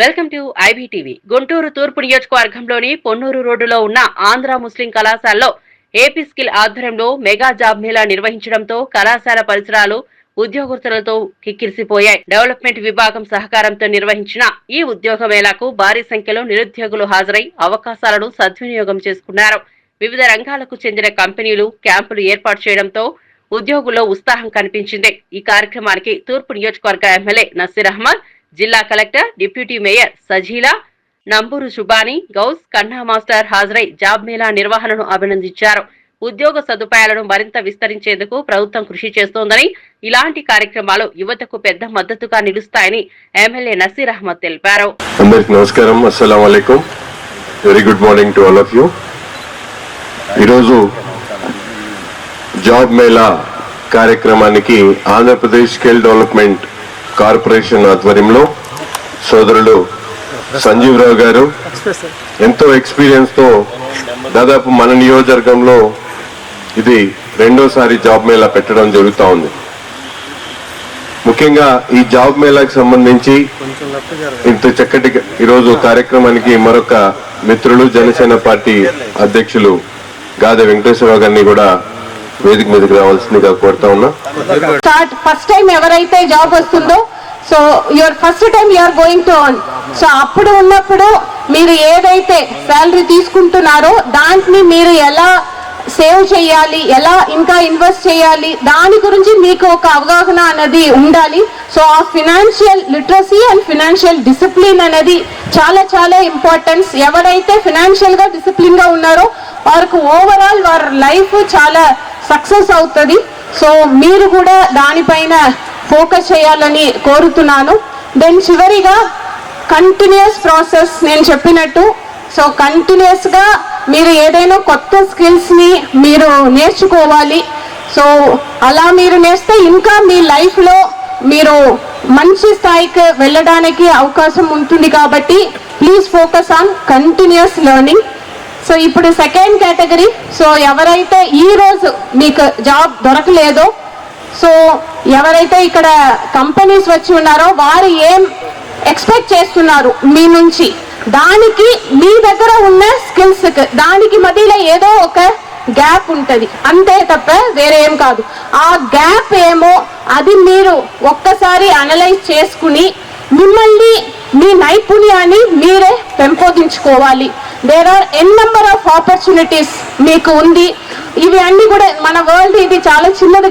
Welcome to IBTV. Guntur తూర్పు నియోజకవర్గంలోని పొన్నూరు రోడ్డులో ఉన్న ఆంధ్ర ముస్లిం కళాశాలలో ఏపీ స్కిల్ ఆధ్వర్యంలో మెగా జాబ్ మేళా నిర్వహించడంతో కళాశాల పరిసరాలు ఉద్యోగస్తులతో కిక్కిరిసిపోయాయి. డెవలప్మెంట్ విభాగం సహకారంతో నిర్వహించిన ఈ ఉద్యోగ మేళాకు భారీ సంఖ్యలో నిరుద్యోగులు హాజరై అవకాశాలను సద్వినియోగం చేసుకున్నారు. వివిధ రంగాలకు చెందిన కంపెనీలు క్యాంపులు ఏర్పాటు చేయడంతో ఉద్యోగుల్లో ఉత్సాహం కనిపించింది. ఈ కార్యక్రమానికి తూర్పు నియోజకవర్గ ఎమ్మెల్యే నసీర్ అహ్మద్ జిల్లా collector deputy mayor Sajila Namburu Subhani Gouse కన్నా మాస్టర్ హాజరై జాబ్ మేళా నిర్వహణను అభినందించారు. ఉద్యోగ సదుపాయాలను మరింత విస్తరించేందుకు ప్రభుత్వం కృషి చేస్తోందని ఇలాంటి కార్యక్రమాలు యువతకు పెద్ద మద్దతుగా నిలుస్తాయని ఎమ్మెల్యే నసీర్ అహ్మద్ తెలిపారు. అందరికీ నమస్కారం. అస్సలం అయికం very good morning to all of you ఈరోజు జాబ్ మేళా కార్యక్రమానికి ఆంధ్రప్రదేశ్ స్కిల్ డెవలప్మెంట్ కార్పొరేషన్ ఆధ్వర్యంలో సోదరుడు సంజీవరావు గారు ఎంతో ఎక్స్పీరియన్స్తో దాదాపు మన నియోజకవర్గంలో ఇది రెండోసారి జాబ్ మేళా పెట్టడం జరుగుతూ ఉంది. ముఖ్యంగా ఈ జాబ్ మేళాకి సంబంధించి ఇంత చక్కటి ఈరోజు కార్యక్రమానికి మరొక మిత్రులు జనసేన పార్టీ అధ్యక్షులు గాదె వెంకటేశ్వరరావు గారిని కూడా వేదిక మీదకి రావాల్సిందిగా కోరుతా ఉన్నా. స్టార్ట్ ఫస్ట్ టైం ఎవరైతే జాబ్ వస్తుందో so your first time you are going to on so అప్పుడు ఉన్నప్పుడు మీరు ఏదైతే శాలరీ తీసుకుంటున్నారో దాంట్ని మీరు ఎలా సేవ్ చేయాలి ఎలా ఇంకా ఇన్వెస్ట్ చేయాలి దాని గురించి మీకు ఒక అవగాహన అనేది ఉండాలి. సో ఆ financial literacy and financial discipline అనేది చాలా చాలా ఇంపార్టెన్స్ ఎవరైతే ఫినాన్షియల్గా గా డిసిప్లిన్గా ఉన్నారో వారికి ఓవరాల్ వారి లైఫ్ చాలా సక్సెస్ అవుతుంది. సో మీరు కూడా దానిపైన ఫోకస్ చేయాలని కోరుతున్నాను. దెన్ చివరిగా కంటిన్యూస్ ప్రాసెస్ నేను చెప్పినట్టు. సో కంటిన్యూస్గా మీరు ఏదైనా కొత్త స్కిల్స్ని మీరు నేర్చుకోవాలి. సో అలా మీరు నేర్స్తే ఇంకా మీ లైఫ్లో మీరు మంచి స్థాయికి వెళ్ళడానికి అవకాశం ఉంటుంది కాబట్టి please focus on continuous learning so ఇప్పుడు సెకండ్ కేటగిరీ సో ఎవరైతే ఈ రోజు మీకు జాబ్ దొరకలేదో సో ఎవరైతే ఇక్కడ కంపెనీస్ వచ్చి ఉన్నారో వారు ఏం ఎక్స్పెక్ట్ చేస్తున్నారు మీ నుంచి? దానికి మీ దగ్గర ఉన్న స్కిల్స్ దానికి మధ్యలో ఏదో ఒక గ్యాప్ ఉంటుంది. అంతే తప్ప వేరే ఏం కాదు. ఆ గ్యాప్ ఏమో అది మీరు ఒక్కసారి అనలైజ్ చేసుకుని మిమ్మల్ని మీ నైపుణ్యాన్ని మీరే పెంపొందించుకోవాలి. There are n number of opportunities మీకు ఉంది. ఇవి అన్ని కూడా మన వరల్డ్ ఇది చాలా చిన్నది